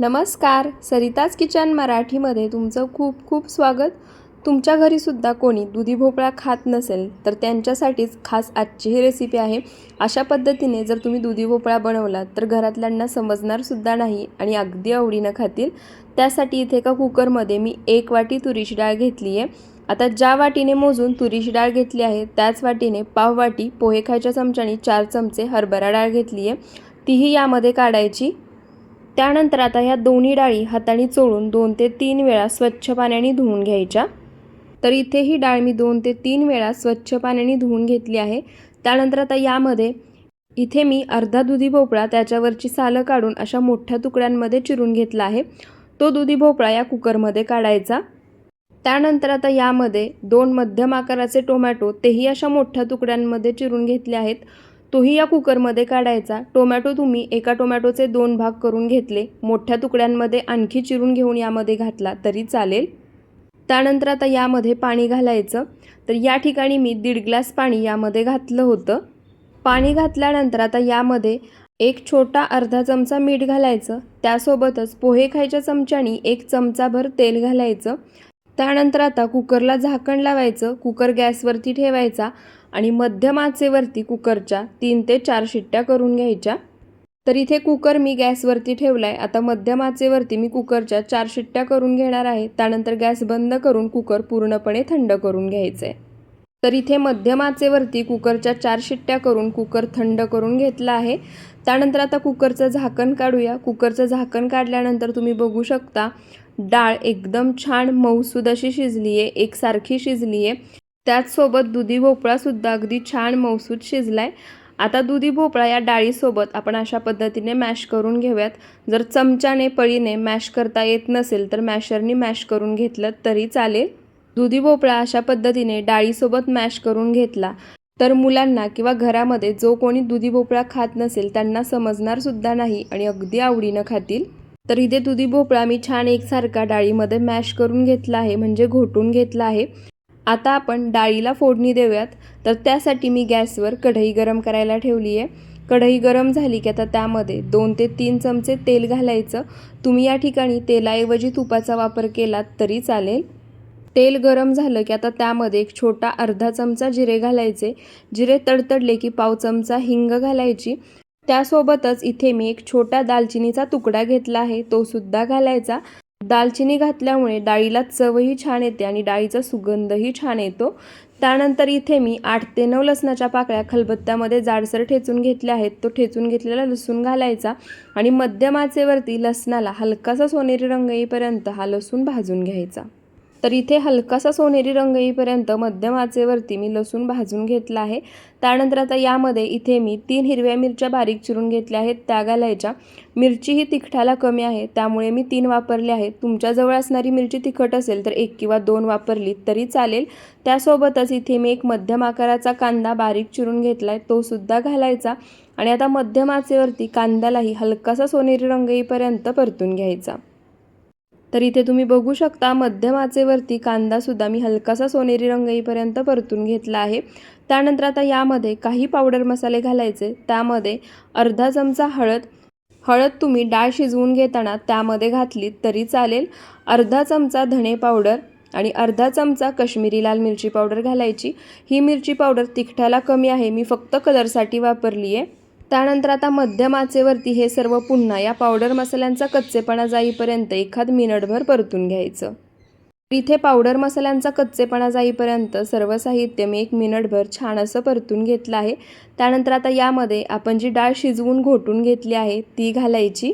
नमस्कार सरिताज किचन मराठीमध्ये तुमचं खूप खूप स्वागत. तुमच्या घरीसुद्धा कोणी दुधी भोपळा खात नसेल तर त्यांच्यासाठीच खास आजची ही रेसिपी आहे. अशा पद्धतीने जर तुम्ही दुधी भोपळा बनवला तर घरातल्यांना समजणारसुद्धा नाही आणि अगदी आवडीनं खातील. त्यासाठी इथे एका कुकरमध्ये मी एक वाटी तुरीची डाळ घेतली आहे. आता ज्या वाटीने मोजून तुरीची डाळ घेतली आहे त्याच वाटीने पाव वाटी पोहे खायच्या चमच्याने चार चमचे हरभरा डाळ घेतली आहे. तीही यामध्ये काढायची. त्यानंतर आता ह्या दोन्ही डाळी हाताने चोळून दोन ते तीन वेळा स्वच्छ पाण्याने धुवून घ्यायच्या. तर इथे ही डाळ मी दोन ते तीन वेळा स्वच्छ पाण्याने धुवून घेतली आहे. त्यानंतर आता यामध्ये इथे मी अर्धा दुधी भोपळा त्याच्यावरची सालं काढून अशा मोठ्या तुकड्यांमध्ये चिरून घेतला आहे. तो दुधी भोपळा या कुकरमध्ये काढायचा. त्यानंतर आता यामध्ये दोन मध्यम आकाराचे टोमॅटो तेही अशा मोठ्या तुकड्यांमध्ये चिरून घेतले आहेत. तोही या कुकरमध्ये काढायचा. टोमॅटो तुम्ही एका टोमॅटोचे दोन भाग करून घेतले. मोठ्या तुकड्यांमध्ये आणखी चिरून घेऊन यामध्ये घातला तरी चालेल. त्यानंतर आता यामध्ये पाणी घालायचं. तर या ठिकाणी मी दीड ग्लास पाणी यामध्ये घातलं होतं. पाणी घातल्यानंतर आता यामध्ये एक छोटा अर्धा चमचा मीठ घालायचं. त्यासोबतच पोहे खायच्या चमच्यानी एक चमचाभर तेल घालायचं. त्यानंतर आता कुकरला झाकण लावायचं. कुकर गॅसवरती ठेवायचा. आणि मध्यम आचेवरती कुकरच्या तीन ते चार शिट्ट्या करून घ्यायच्या. तर इथे कुकर मी गॅसवरती ठेवला आहे आता मध्यम आचेवरती मी कुकरच्या चार शिट्ट्या करून घेणार आहे. त्यानंतर गॅस बंद करून कुकर पूर्णपणे थंड करून घ्यायचं आहे तर इथे मध्यम आचेवरती कुकरच्या चार शिट्ट्या करून कुकर थंड करून घेतला आहे. त्यानंतर आता कुकरचं झाकण काढूया. कुकरचं झाकण काढल्यानंतर तुम्ही बघू शकता डाळ एकदम छान मऊसूद अशी शिजली आहे एकसारखी शिजली आहे त्याचसोबत दुधी भोपळासुद्धा अगदी छान मऊसूद शिजलाय. आता दुधी भोपळा या डाळीसोबत आपण अशा पद्धतीने मॅश करून घेऊयात. जर चमच्याने पळीने मॅश करता येत नसेल तर मॅशरनी मॅश करून घेतलं तरी चालेल. दुधी भोपळा अशा पद्धतीने डाळीसोबत मॅश करून घेतला तर मुलांना किंवा घरामध्ये जो कोणी दुधी भोपळा खात नसेल त्यांना समजणार सुद्धा नाही आणि अगदी आवडीनं खातील. तर इथे दुधी भोपळा मी छान एकसारखा डाळीमध्ये मॅश करून घेतला आहे म्हणजे घोटून घेतला आहे. आता आपण डाळीला फोडणी देऊयात. तर त्यासाठी मी गॅसवर कढई गरम करायला ठेवली आहे कढई गरम झाली की आता त्यामध्ये दोन ते तीन चमचे तेल घालायचं. तुम्ही या ठिकाणी तेलाऐवजी तुपाचा वापर केलात तरी चालेल. तेल गरम झालं की आता त्यामध्ये एक छोटा अर्धा चमचा जिरे घालायचे. जिरे तडतडले की पाव चमचा हिंग घालायची. त्यासोबतच इथे मी एक छोटा दालचिनीचा तुकडा घेतला आहे. तो सुद्धा घालायचा. दालचिनी घातल्यामुळे डाळीला चवही छान येते आणि डाळीचा सुगंधही छान येतो. त्यानंतर इथे मी आठ ते नऊ लसणाच्या पाकळ्या खलबत्त्यामध्ये जाडसर ठेचून घेतल्या आहेत. तो ठेचून घेतलेला लसूण घालायचा आणि मध्यम आचेवरती लसणाला हलकासा सोनेरी रंग येईपर्यंत हा लसूण भाजून घ्यायचा. तर इथे हलकासा सोनेरी रंग येईपर्यंत मध्यम आचेवरती मी लसूण भाजून घेतला आहे. त्यानंतर आता यामध्ये इथे मी तीन हिरव्या मिरच्या बारीक चिरून घेतल्या आहेत. त्या घालायच्या. मिरची ही तिखटाला कमी आहे. त्यामुळे मी तीन वापरल्या आहेत. तुमच्याजवळ असणारी मिरची तिखट असेल तर एक किंवा दोन वापरली तरी चालेल. त्यासोबतच इथे मी एक मध्यम आकाराचा कांदा बारीक चिरून घेतला आहे तोसुद्धा घालायचा. आणि आता मध्यम आचेवरती कांद्यालाही हलकासा सोनेरी रंग येईपर्यंत परतून घ्यायचा. तर इथे तुम्ही बघू शकता मध्यम आचेवरती कांदासुद्धा मी हलकासा सोनेरी रंग येईपर्यंत परतून घेतला आहे. त्यानंतर आता यामध्ये काही पावडर मसाले घालायचे. त्यामध्ये अर्धा चमचा हळद. हळद तुम्ही डाळ शिजवून घेताना त्यामध्ये घातलीत तरी चालेल. अर्धा चमचा धणे पावडर आणि अर्धा चमचा कश्मीरी लाल मिरची पावडर घालायची. ही मिरची पावडर तिखटाला कमी आहे. मी फक्त कलरसाठी वापरली आहे त्यानंतर आता मध्यम आचेवरती हे सर्व पुन्हा या पावडर मसाल्यांचा कच्चेपणा जाईपर्यंत एखाद मिनिटभर परतून घ्यायचं. इथे पावडर मसाल्यांचा कच्चेपणा जाईपर्यंत सर्व साहित्य मी एक मिनिटभर छान असं परतून घेतलं आहे. त्यानंतर आता यामध्ये आपण जी डाळ शिजवून घोटून घेतली आहे ती घालायची.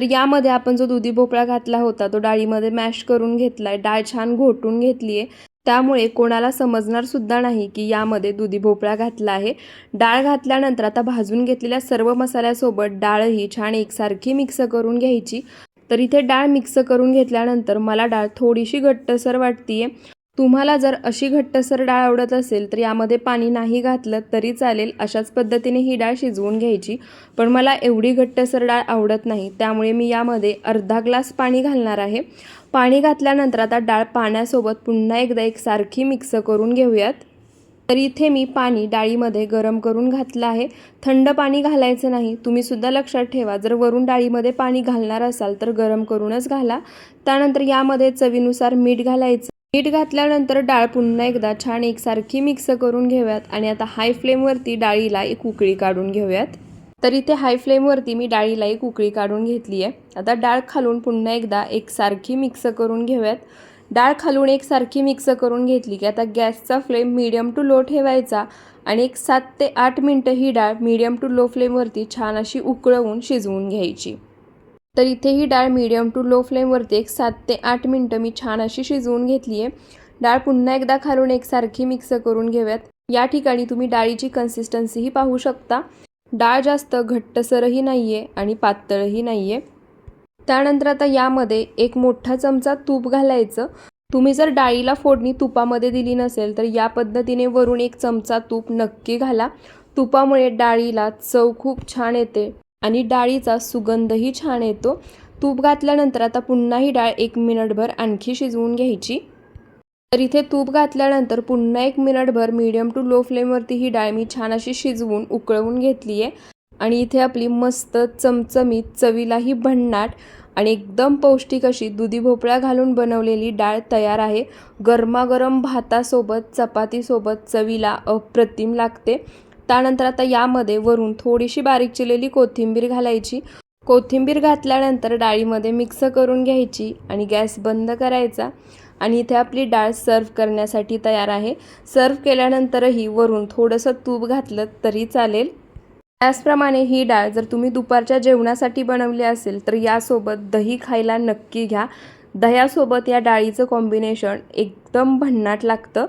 तर यामध्ये आपण जो दुधी भोपळा घातला होता तो डाळीमध्ये मॅश करून घेतला आहे डाळ छान घोटून घेतली आहे त्यामुळे कोणाला समजणार सुद्धा नाही की यामध्ये दुधी भोपळा घातला आहे. डाळ घातल्यानंतर आता भाजून घेतलेल्या सर्व मसाल्यासोबत डाळही छान एकसारखी मिक्स करून घ्यायची. तर इथे डाळ मिक्स करून घेतल्यानंतर मला डाळ थोडीशी घट्टसर वाटतीये. तुम्हाला जर अशी घट्टसर डाळ आवडत असेल तर यामध्ये पाणी नाही घातलं तरी चालेल अशाच पद्धतीने ही डाळ शिजवून घ्यायची. पण मला एवढी घट्टसर डाळ आवडत नाही त्यामुळे मी यामध्ये अर्धा ग्लास पाणी घालणार आहे. पाणी घातल्यानंतर आता डाळ पाण्यासोबत पुन्हा एकदा एकसारखी मिक्स करून घेऊयात. तर इथे मी पाणी डाळीमध्ये गरम करून घातलं आहे. थंड पाणी घालायचं नाही. तुम्हीसुद्धा लक्षात ठेवा जर वरून डाळीमध्ये पाणी घालणार असाल तर गरम करूनच घाला. त्यानंतर यामध्ये चवीनुसार मीठ घालायचं. मीठ घातल्यानंतर डाळ पुन्हा एकदा छान एकसारखी मिक्स करून घेऊयात आणि आता हाय फ्लेमवरती डाळीला एक उकळी काढून घेऊयात. तर इथे हाय फ्लेमवरती मी डाळीला एक उकळी काढून घेतली आहे. आता डाळ खालून पुन्हा एकदा एकसारखी मिक्स करून घेऊयात. डाळ खालून एकसारखी मिक्स करून घेतली की आता गॅसचा फ्लेम मीडियम टू लो ठेवायचा आणि एक सात ते आठ मिनटं ही डाळ मीडियम टू लो फ्लेमवरती छान अशी उकळवून शिजवून घ्यायची. तर इथे ही डाळ मीडियम टू लो फ्लेमवरती एक सात ते आठ मिनटं मी छान अशी शिजवून घेतली आहे. डाळ पुन्हा एकदा खालून एकसारखी मिक्स करून घेऊयात. या ठिकाणी तुम्ही डाळीची कन्सिस्टन्सीही पाहू शकता. डाळ जास्त घट्टसरही नाही आहे आणि पातळही नाही आहे त्यानंतर आता यामध्ये एक मोठा चमचा तूप घालायचं. तुम्ही जर डाळीला फोडणी तुपामध्ये दिली नसेल तर या पद्धतीने वरून एक चमचा तूप नक्की घाला. तुपामुळे डाळीला चव खूप छान येते. आणि डाळीचा सुगंधही छान येतो. तूप घातल्यानंतर आता पुन्हा ही डाळ एक मिनिटभर आणखी शिजवून घ्यायची. तर इथे तूप घातल्यानंतर पुन्हा एक मिनिटभर मीडियम टू लो फ्लेमवरती ही डाळ मी छान अशी शिजवून उकळवून घेतली आहे. आणि इथे आपली मस्त चमचमीत चवीलाही भन्नाट आणि एकदम पौष्टिक अशी दुधी भोपळा घालून बनवलेली डाळ तयार आहे. गरमागरम भातासोबत चपातीसोबत चवीला अप्रतिम लागते. त्यानंतर आता यामध्ये वरून थोडीशी बारीक चिरलेली कोथिंबीर घालायची. कोथिंबीर घातल्यानंतर डाळीमध्ये मिक्स करून घ्यायची आणि गॅस बंद करायचा. आणि इथे आपली डाळ सर्व करण्यासाठी तयार आहे. सर्व केल्यानंतरही वरून थोडंसं तूप घातलं तरी चालेल. त्याचप्रमाणे ही डाळ जर तुम्ही दुपारच्या जेवणासाठी बनवली असेल तर यासोबत दही खायला नक्की घ्या. दह्यासोबत या डाळीचं कॉम्बिनेशन एकदम भन्नाट लागतं.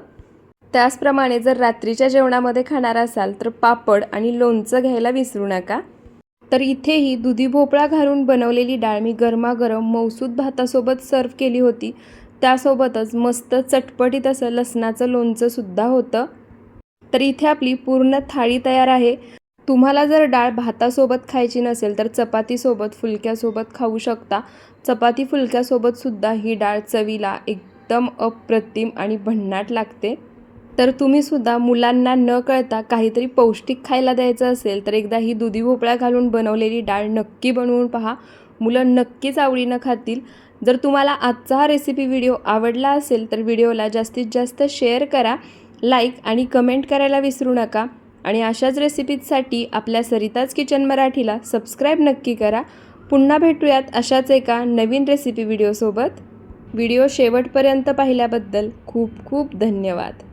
त्याचप्रमाणे जर रात्रीच्या जेवणामध्ये खाणार असाल तर पापड आणि लोणचं घ्यायला विसरू नका. तर इथेही दुधी भोपळा घालून बनवलेली डाळ मी गरमागरम मौसूद भातासोबत सर्व केली होती. त्यासोबतच मस्त चटपटीत असं लसणाचं लोणचंसुद्धा होतं. तर इथे आपली पूर्ण थाळी तयार आहे. तुम्हाला जर डाळ भातासोबत खायची नसेल तर चपातीसोबत फुलक्यासोबत खाऊ शकता. चपाती फुलक्यासोबतसुद्धा ही डाळ चवीला एकदम अप्रतिम आणि भन्नाट लागते. तर तुम्हीसुद्धा मुलांना न कळता काहीतरी पौष्टिक खायला द्यायचं असेल तर एकदा ही दुधी भोपळा घालून बनवलेली डाळ नक्की बनवून पहा. मुलं नक्कीच आवडीनं खातील. जर तुम्हाला आजचा हा रेसिपी व्हिडिओ आवडला असेल तर व्हिडिओला जास्तीत जास्त शेअर करा लाईक आणि कमेंट करायला विसरू नका. आणि अशाच रेसिपीजसाठी आपल्या सरिताज किचन मराठीला सबस्क्राईब नक्की करा. पुन्हा भेटूयात अशाच एका नवीन रेसिपी व्हिडिओसोबत व्हिडिओ शेवटपर्यंत पाहिल्याबद्दल खूप खूप धन्यवाद.